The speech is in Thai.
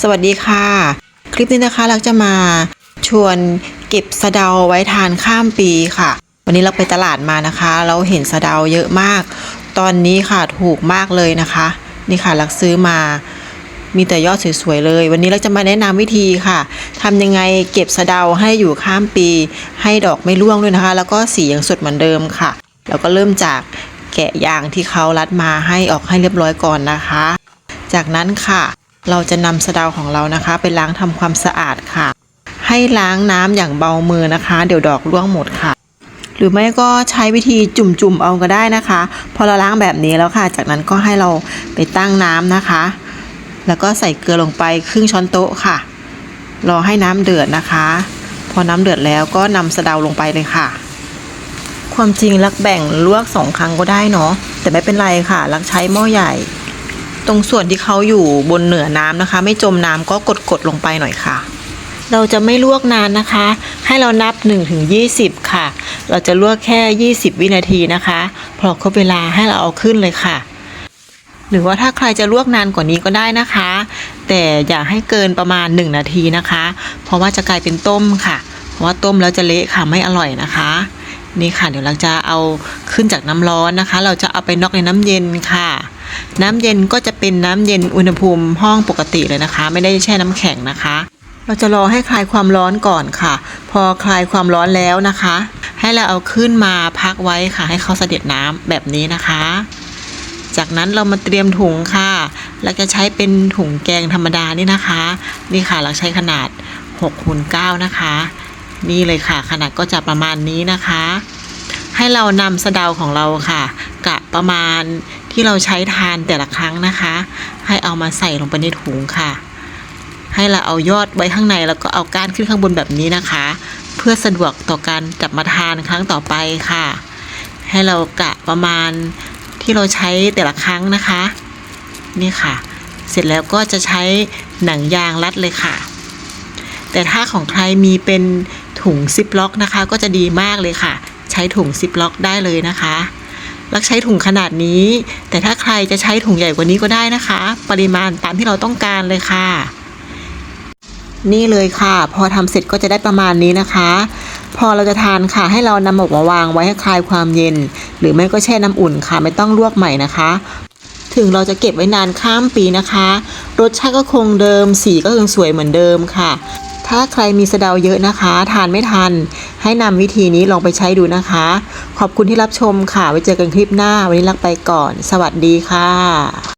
สวัสดีค่ะ คลิปนี้นะคะเราจะมาชวนเก็บสะเดาไว้ทานข้ามปีค่ะ วันนี้เราไปตลาดมานะคะ เราเห็นสะเดาเยอะมาก ตอนนี้ค่ะถูกมากเลยนะคะ นี่ค่ะลักซื้อมามีแต่ยอดสวยๆเลย วันนี้เราจะมาแนะนำวิธีค่ะทำยังไงเก็บสะเดาให้อยู่ข้ามปี ให้ดอกไม่ร่วงด้วยนะคะ แล้วก็สียังสดเหมือนเดิมค่ะ แล้วก็เริ่มจากแกะยางที่เขารัดมาให้ออกให้เรียบร้อยก่อนนะคะ จากนั้นค่ะ เราจะนำสะเดาของเรานะคะ ไปล้างทำความสะอาดค่ะ ให้ล้างน้ำอย่างเบามือนะคะ เดี๋ยวดอกร่วงหมดค่ะ หรือไม่ก็ใช้วิธีจุ่มๆเอาก็ได้นะคะ พอเราล้างแบบนี้แล้วค่ะ จากนั้นก็ให้เราไปตั้งน้ำนะคะ แล้วก็ใส่เกลือลงไปครึ่งช้อนโต๊ะค่ะ รอให้น้ำเดือดนะคะ พอน้ำเดือดแล้วก็นำสะเดาลงไปเลยค่ะความจริงลักแบ่งลวกสองครั้งก็ได้เนาะแต่ไม่เป็นไรค่ะลักใช้หม้อใหญ่ ตรงส่วนที่เขาอยู่บนเหนือน้ำนะคะ ไม่จมน้ำก็กดๆลงไปหน่อยค่ะ เราจะไม่ลวกนานนะคะ ให้เรานับ1ถึง20ค่ะ เราจะลวกแค่ 20 วินาทีนะคะพอครบเวลาให้เราเอาขึ้นเลยค่ะ หรือว่าถ้าใครจะลวกนานกว่านี้ก็ได้นะคะ แต่อย่าให้เกินประมาณ 1 นาทีนะคะ เพราะว่าจะกลายเป็นต้มค่ะ เพราะว่าต้มแล้วจะเละค่ะไม่อร่อยนะคะนี่ค่ะ เดี๋ยวเราจะเอาขึ้นจากน้ำร้อนนะคะ เราจะเอาไปนอกในน้ำเย็นค่ะ น้ำเย็นก็ เป็นน้ำเย็นอุณหภูมิห้องปกติเลยนะคะ ไม่ได้แช่น้ำแข็งนะคะ เราจะรอให้คลายความร้อนก่อนค่ะ พอคลายความร้อนแล้วนะคะ ให้เราเอาขึ้นมาพักไว้ค่ะ ให้เขาเสด็จน้ำแบบนี้นะคะ จากนั้นเรามาเตรียมถุงค่ะเราจะใช้เป็นถุงแกงธรรมดานี่นะคะ นี่ค่ะเราใช้ขนาด6คูณ9นะคะ นี่เลยค่ะ ขนาดก็จะประมาณนี้นะคะ ให้เรานำสะเดาของเราค่ะกะประมาณ ที่เราใช้ทานแต่ละครั้งนะคะ ให้เอามาใส่ลงไปในถุงค่ะ ให้เราเอายอดไว้ข้างในแล้วก็เอาก้านขึ้นข้างบนแบบนี้นะคะ เพื่อสะดวกต่อการจับมาทานครั้งต่อไปค่ะ ให้เรากะประมาณที่เราใช้แต่ละครั้งนะคะ นี่ค่ะ เสร็จแล้วก็จะใช้หนังยางรัดเลยค่ะ แต่ถ้าของใครมีเป็นถุงซิปล็อกนะคะ ก็จะดีมากเลยค่ะ ใช้ถุงซิปล็อกได้เลยนะคะ ลักใช้ถุงขนาดนี้ แต่ถ้าใครจะใช้ถุงใหญ่กว่านี้ก็ได้นะคะ ปริมาณตามที่เราต้องการเลยค่ะ นี่เลยค่ะ พอทำเสร็จก็จะได้ประมาณนี้นะคะ พอเราจะทานค่ะให้เรานำออกมาวางไว้ให้คลายความเย็น หรือไม่ก็แช่น้ำอุ่นค่ะ ไม่ต้องลวกใหม่นะคะถึงเราจะเก็บไว้นานข้ามปีนะคะ รสชาติก็คงเดิม สีก็ยังสวยเหมือนเดิมค่ะ ถ้าใครมีสะเดาเยอะนะคะ ทานไม่ทัน ให้นำวิธีนี้ลองไปใช้ดูนะคะ ขอบคุณที่รับชมค่ะ ไว้เจอกันคลิปหน้า วันนี้ลักไปก่อน สวัสดีค่ะ